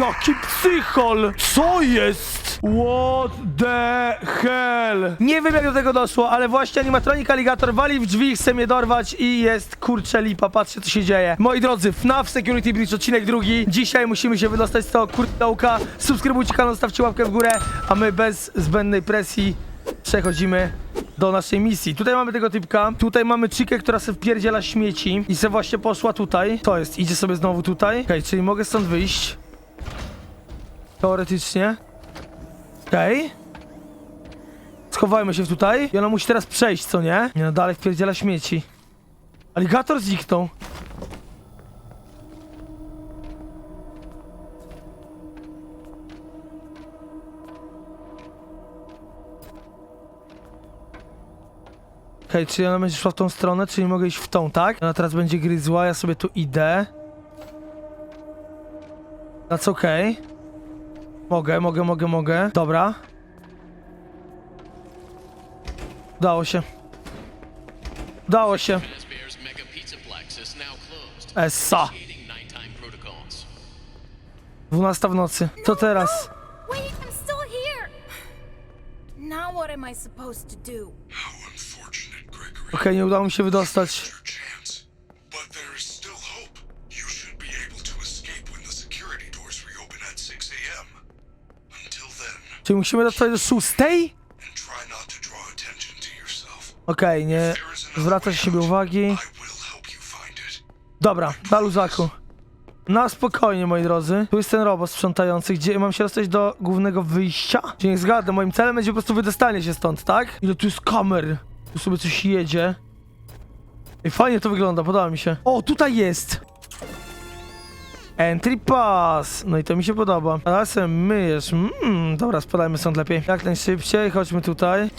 Jaki psychol! Co jest? What the hell? Nie wiem jak do tego doszło, ale właśnie animatronik aligator wali w drzwi, chce mnie dorwać i jest kurcze lipa, patrzcie co się dzieje. Moi drodzy, FNAF Security Breach odcinek drugi. Dzisiaj musimy się wydostać z tego kurdołka. Subskrybujcie kanał, stawcie łapkę w górę, a my bez zbędnej presji przechodzimy do naszej misji. Tutaj mamy tego typka, tutaj mamy chikę, która se wpierdziela śmieci i se właśnie poszła tutaj. To jest, idzie sobie znowu tutaj. Okej, czyli mogę stąd wyjść. Teoretycznie. Okej. Schowajmy się tutaj. I ona musi teraz przejść, co nie? Nie no, dalej wpierdziela śmieci. Aligator zniknął. Okej, czyli ona będzie szła w tą stronę, czyli mogę iść w tą, tak? Ona teraz będzie gryzła, ja sobie tu idę. That's okej. Mogę, mogę, mogę, mogę. Dobra. Udało się. Udało się. Essa. Initiating nighttime protocols. 12 w nocy. Co teraz? How unfortunate, Gregory. Okej, nie udało mi się wydostać. Czyli musimy dotrwać do szóstej? Okej, nie There is another zwraca way siebie uwagi. I. Dobra, na luzaku. Na spokojnie, moi drodzy. Tu jest ten robot sprzątający, gdzie mam się dostać do głównego wyjścia? Czy nie zgadnę, moim celem będzie po prostu wydostanie się stąd, tak? Ile tu jest kamer? Tu sobie coś jedzie. Ej, fajnie to wygląda, podoba mi się. O, tutaj jest! Entry pass! No i to mi się podoba. Teraz sobie myjesz. Mmm, dobra, spadajmy stąd lepiej. Jak najszybciej, chodźmy tutaj.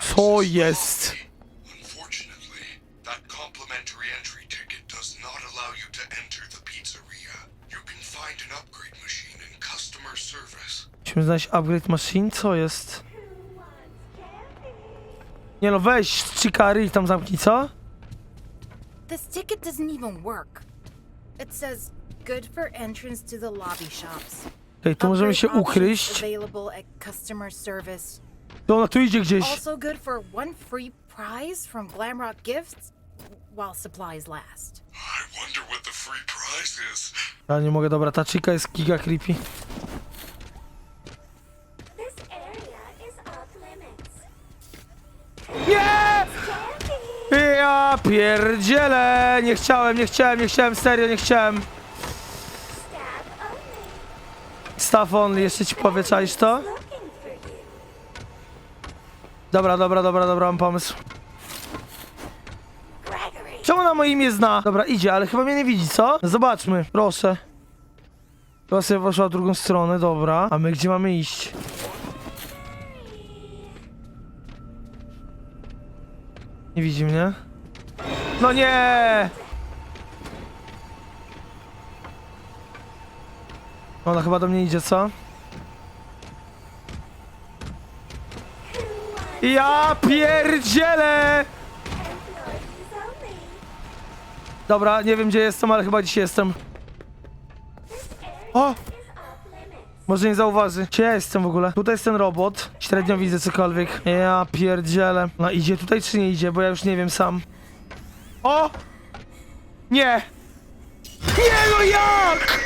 Co jest? Musimy znaleźć upgrade machine, co jest? Nie no, weź Chikary i tam zamknij, co? This ticket doesn't even work. It says, good for entrance to the lobby shops. Okej, tu możemy Upgrade się options ukryć. Available at customer service. To ona tu idzie gdzieś. Also good for one free prize from Glamrock Gifts while supplies last. I wonder what the free prize is. Ja nie mogę, dobra, ta Chika jest giga creepy. This area is off limits. Nie! Ja pierdzielę! Nie chciałem, nie chciałem, nie chciałem, serio, nie chciałem. Staff only. Jeszcze ci powie, czaisz to? Dobra, dobra, dobra, dobra, mam pomysł. Czemu na moje imię zna? Dobra, idzie, ale chyba mnie nie widzi, co? Zobaczmy, proszę. Chyba sobie poszła w drugą stronę, dobra. A my gdzie mamy iść? Nie widzi mnie? No nie! Ona chyba do mnie idzie, co? Ja pierdzielę! Dobra, nie wiem gdzie jestem, ale chyba dziś jestem. O! Może nie zauważy. Gdzie ja jestem w ogóle? Tutaj jest ten robot. Średnio widzę cokolwiek. Ja pierdzielę. No idzie tutaj czy nie idzie, bo ja już nie wiem sam. O! Nie! Nie no jak?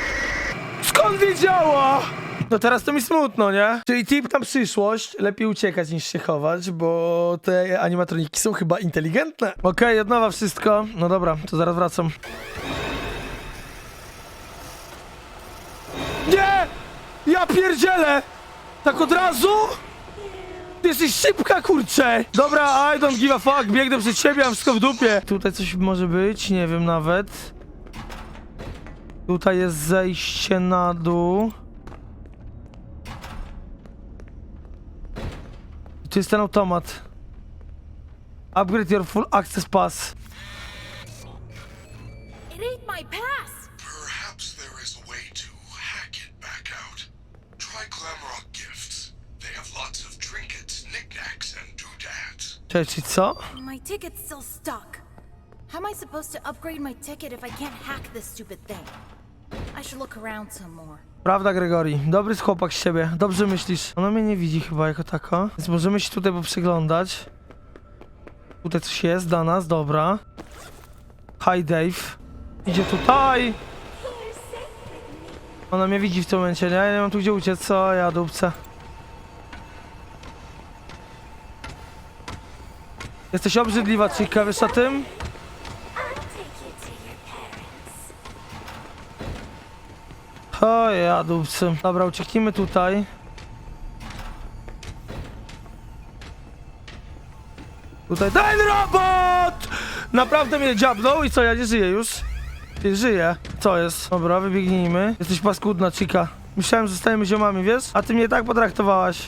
Skąd wiedziała? No teraz to mi smutno, nie? Czyli tip na przyszłość, lepiej uciekać niż się chować, bo te animatroniki są chyba inteligentne. Okej, od nowa wszystko. No dobra, to zaraz wracam. Nie! Ja pierdzielę! Tak od razu? Ty jesteś szybka, kurczę! Dobra, I don't give a fuck, biegnę przed siebie, mam wszystko w dupie. Tutaj coś może być, nie wiem nawet. Tutaj jest zejście na dół. Tu jest ten automat. Upgrade your full access pass. Cześć, co? My ticket's still stuck. How am I supposed to upgrade my ticket if I can't hack this stupid thing? I should look around some more. Prawda, Gregory? Dobry chłopak z siebie. Dobrze myślisz. Ona mnie nie widzi chyba jako tako. Więc możemy się tutaj poprzyglądać. Tutaj coś jest dla nas, dobra. Hi, Dave. Idzie tutaj. Ona mnie widzi w tym momencie, nie? Ja nie mam tu gdzie uciec, co ja dupce. Jesteś obrzydliwa, chica, wiesz o tym? O ja dupcy. Dobra, ucieknijmy tutaj. Tutaj ten robot! Naprawdę mnie dziabnął i co, ja nie żyję już? Nie żyję. Co jest? Dobra, wybiegnijmy. Jesteś paskudna, chica. Myślałem, że zostajemy ziomami, wiesz? A ty mnie tak potraktowałaś.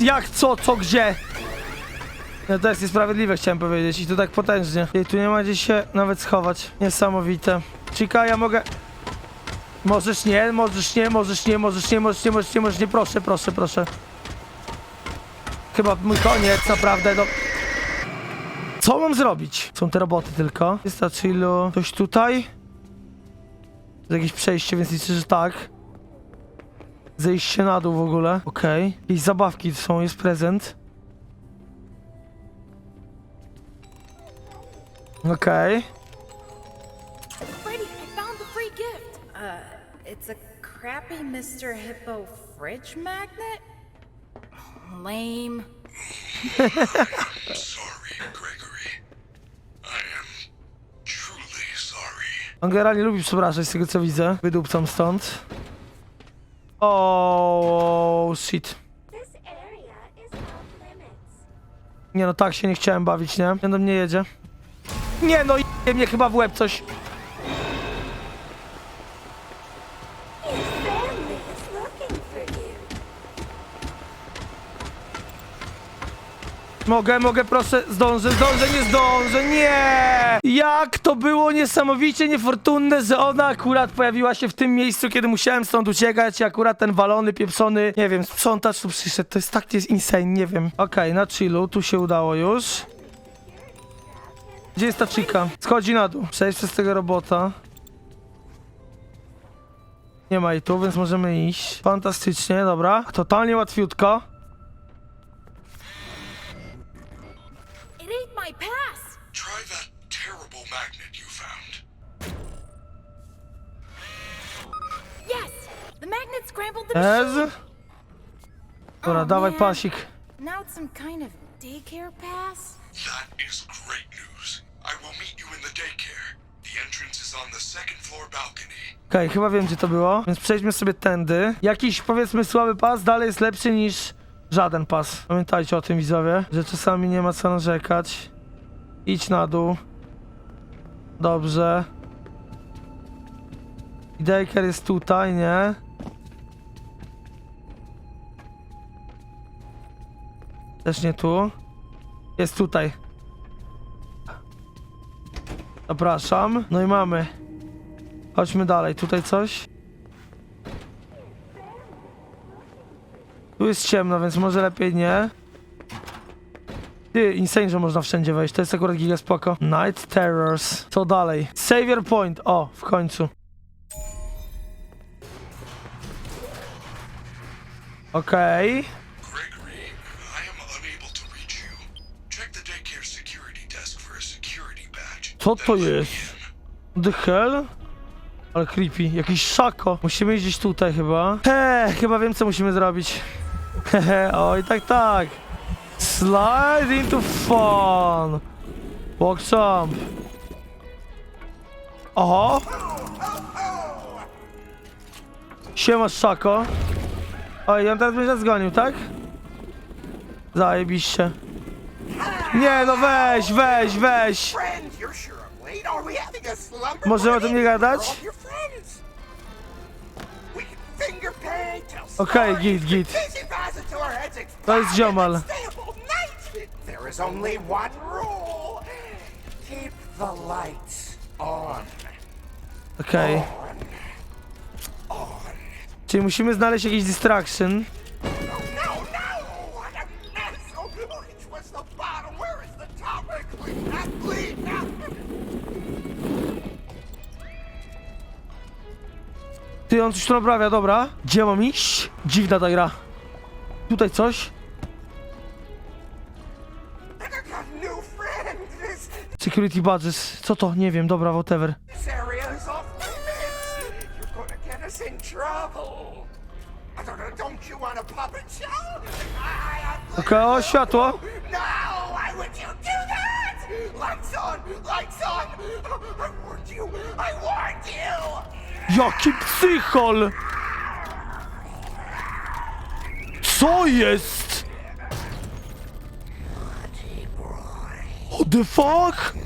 Jak, co, co, gdzie? No to jest niesprawiedliwe, chciałem powiedzieć. I to tak potężnie. I tu nie ma gdzie się nawet schować. Niesamowite. Chica, ja mogę... Możesz nie, możesz nie, możesz nie, możesz nie, możesz nie, możesz nie, możesz nie, proszę, proszę, proszę. Chyba mój koniec, naprawdę, no. Co mam zrobić? Są te roboty tylko. Wystarczy ilu... Ktoś tutaj? Jest jakieś przejście, więc liczę, że tak. Zejście na dół w ogóle. Okej. Jakieś zabawki są, jest prezent. Okej. Gift. Uh, it's a crappy Mr. Hippo fridge magnet? Lame. Sorry, Gregory. I am truly sorry. On generalnie lubi przepraszać z tego co widzę. Wydupcam stąd. O shit. Nie no, tak się nie chciałem bawić, nie? Nie do mnie jedzie. Nie no, je mnie chyba w łeb coś. Mogę, mogę, proszę, zdążę, zdążę, nie zdążę, nie! Jak to było niesamowicie niefortunne, że ona akurat pojawiła się w tym miejscu, kiedy musiałem stąd uciekać i akurat ten walony, pieprzony, nie wiem, sprzątacz tu przyszedł, to jest tak, jest insane, nie wiem. Okej, na chillu, tu się udało już. Gdzie jest ta chica? Schodzi na dół. Przejść przez tego robota. Nie ma jej tu, więc możemy iść. Fantastycznie, dobra. Totalnie łatwiutko. My pass. Try that terrible magnet you found. Yes, the magnet scrambled the Ez? Dobra, Oh, dawaj man. pasik. Now it's some kind of daycare pass. That is great news. I will meet you in the daycare. The entrance is on the second floor balcony. Okej, chyba wiem gdzie to było, więc przejdźmy sobie tędy. Jakiś powiedzmy słaby pas dalej jest lepszy niż żaden pas. Pamiętajcie o tym widzowie, że czasami nie ma co narzekać. Idź na dół. Dobrze. I Daycare jest tutaj, nie? Też nie tu. Jest tutaj. Zapraszam. No i mamy. Chodźmy dalej, tutaj coś. Tu jest ciemno, więc może lepiej nie. Ty, insane, że można wszędzie wejść, to jest akurat giga spoko. Night Terrors. Co dalej? Savior Point, o, w końcu. Okej. Badge. Co to jest? The hell? Ale creepy. Jakiś szako. Musimy iść gdzieś tutaj chyba. He, chyba wiem co musimy zrobić. Hehe, oj tak tak. Slide into fun. Walk jump. Oho. Siema szako. Oj, on teraz będzie zgonił, tak? Zajebiście. Nie no weź, weź, weź. Możemy o tym nie gadać? Okej, stories, git, git. To jest ziomal. There's only one rule. Keep the lights on. Okej. Okay. Czyli musimy znaleźć jakiś distraction. No, no, oh, Ty, on coś tu naprawia, dobra. Gdzie mam iść? Dziwna ta gra. Tutaj coś? Security badges. Co to? Nie wiem, dobra, whatever. This area is off limits. You're gonna get us in trouble. I don't know, don't you want a puppet show? I, I, Okej, o, światło. No! Why would you do that? Lights on! Lights on! I warned you! I warned you! Jaki psychol! Co jest? What the fuck?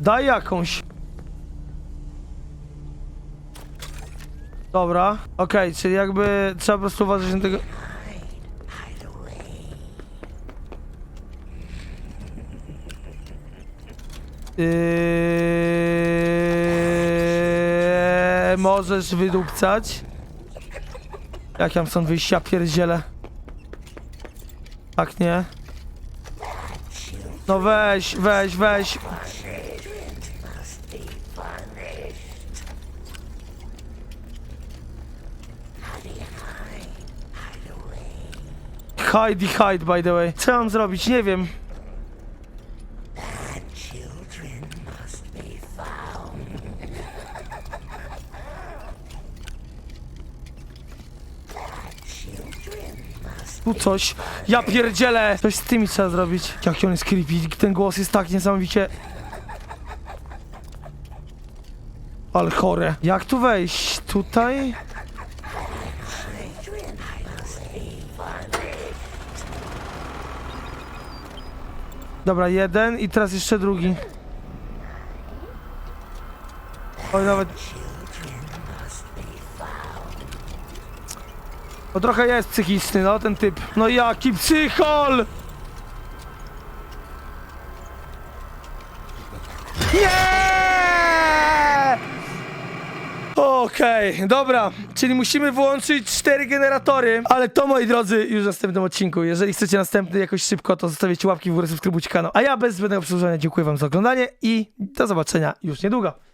Daj jakąś. Dobra, okej, czyli jakby trzeba po prostu uważać na tego... Yy, możesz wydupcać. Jak ja mam stąd wyjść? Ja pierdzielę. Tak, nie? No weź, weź, weź. Hide hide, by the way. Co mam zrobić? Nie wiem. Tu coś. Ja pierdzielę! Coś z tymi trzeba zrobić. Jaki on jest creepy. Ten głos jest tak niesamowicie... Ale chore. Jak tu wejść? Tutaj? Dobra, jeden i teraz jeszcze drugi. Oj, nawet... No trochę jest psychiczny, no ten typ. No jaki psychol! Nie! Okej, dobra, czyli musimy włączyć cztery generatory, ale to moi drodzy już w następnym odcinku. Jeżeli chcecie następny jakoś szybko, to zostawicie łapki w górę, subskrybujcie kanał. A ja bez zbędnego przedłużania dziękuję wam za oglądanie i do zobaczenia już niedługo.